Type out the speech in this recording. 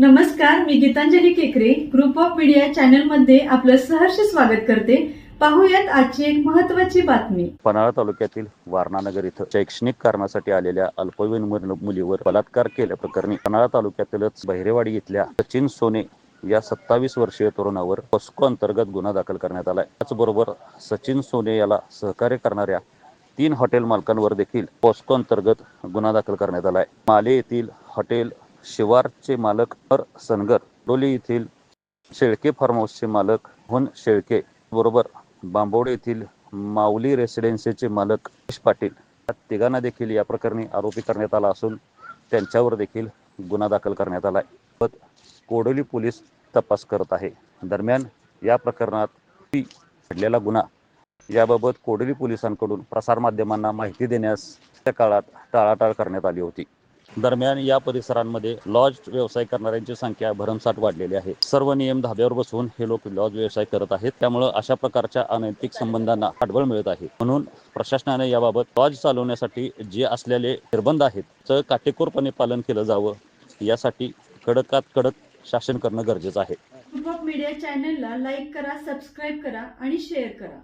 नमस्कार मी गीतांजली केकरे. Group of media चॅनलमध्ये आपलं सहर्ष स्वागत करते. पाहूयात आजची एक महत्वाची बातमी. पन्हाळा तालुक्यातील वारणानगर इथं शैक्षणिक कारणासाठी आलेल्या अल्पवयीन मुलीवर बलात्कार केल्याप्रकरणी पन्हाळा तालुक्यातीलच बहिरेवाडी इथल्या सचिन सोने या सत्तावीस वर्षीय तरुणावर पॉस्को अंतर्गत गुन्हा दाखल करण्यात आलाय. त्याचबरोबर सचिन सोने याला सहकार्य करणाऱ्या तीन हॉटेल मालकांवर देखील पॉस्को अंतर्गत गुन्हा दाखल करण्यात आलाय. माले येथील हॉटेल शिवारचे मालक अर सनगर डोली येथील शेळके फार्म हाऊसचे मालक हुन शेळके बरोबर. बांबोडे येथील माऊली रेसिडेन्सीचे मालक पाटील. या तिघांना देखील या प्रकरणी आरोपी करण्यात आला असून त्यांच्यावर देखील गुन्हा दाखल करण्यात आला आहे. कोडोली पोलीस तपास करत आहे. दरम्यान या प्रकरणात घडलेला गुन्हा. याबाबत कोडोली पोलिसांकडून प्रसारमाध्यमांना माहिती देण्यास त्या काळात टाळाटाळ करण्यात आली होती. दरम्यान या परिसरांमध्ये लॉज व्यवसाय करणाऱ्यांची संख्या भरमसाठ वाढलेली आहे. सर्व नियम धाब्यावर बसवून हे लोक लॉज व्यवसाय करत आहेत. त्यामुळं अशा प्रकारच्या अनैतिक संबंधांना पाठबळ मिळत आहे. म्हणून प्रशासनाने याबाबत लॉज चालवण्यासाठी जे असलेले निर्बंध आहेत तर काटेकोरपणे पालन केलं जावं. यासाठी कडकात कडक शासन करणं गरजेचं आहे. मीडिया चॅनलला लाईक करा सबस्क्राईब करा आणि शेअर करा.